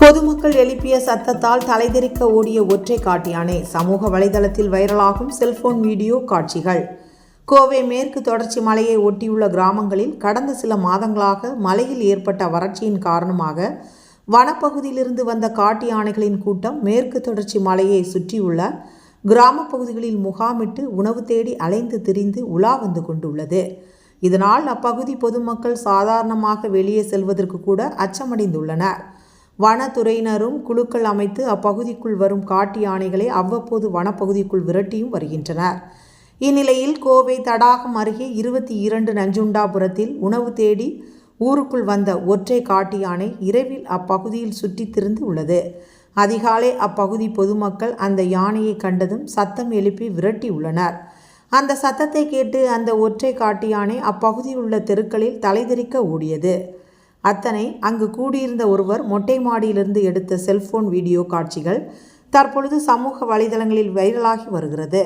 பொதுமக்கள் எழுப்பிய சத்தத்தால் தலைதெறிக்க ஓடிய ஒற்றை காட்டு யானை சமூக வலைதளத்தில் வைரலாகும் செல்போன் வீடியோ காட்சிகள். கோவை மேற்கு தொடர்ச்சி மலையை ஒட்டியுள்ள கிராமங்களில் கடந்த சில மாதங்களாக மலையில் ஏற்பட்ட வறட்சியின் காரணமாக வனப்பகுதியிலிருந்து வந்த காட்டு யானைகளின் கூட்டம் மேற்கு தொடர்ச்சி மலையை சுற்றியுள்ள கிராமப் பகுதிகளில் முகாமிட்டு உணவு தேடி அலைந்து திரிந்து உலா வந்து கொண்டுள்ளது. இதனால் அப்பகுதி பொதுமக்கள் சாதாரணமாக வெளியே செல்வதற்கு கூட அச்சமடைந்துள்ளனர். வனத்துறையினரும் குழுக்கள் அமைத்து அப்பகுதிக்குள் வரும் காட்டு யானைகளை அவ்வப்போது வனப்பகுதிக்குள் விரட்டியும் வருகின்றனர். இந்நிலையில் கோவை தடாகம் அருகே இருபத்தி இரண்டு நஞ்சுண்டாபுரத்தில் உணவு தேடி ஊருக்குள் வந்த ஒற்றை காட்டு யானை இரவில் அப்பகுதியில் சுற்றித் திரிந்து உள்ளது. அதிகாலை அப்பகுதி பொதுமக்கள் அந்த யானையை கண்டதும் சத்தம் எழுப்பி விரட்டி உள்ளனர். அந்த சத்தத்தை கேட்டு அந்த ஒற்றை காட்டு யானை அப்பகுதியில் உள்ள தெருக்களில் தலைதெறிக்க ஓடியது. அத்தனை அங்கு கூடியிருந்த ஒருவர் மொட்டை மாடியிலிருந்து எடுத்த செல்போன் வீடியோ காட்சிகள் தற்பொழுது சமூக வலைதளங்களில் வைரலாகி வருகிறது.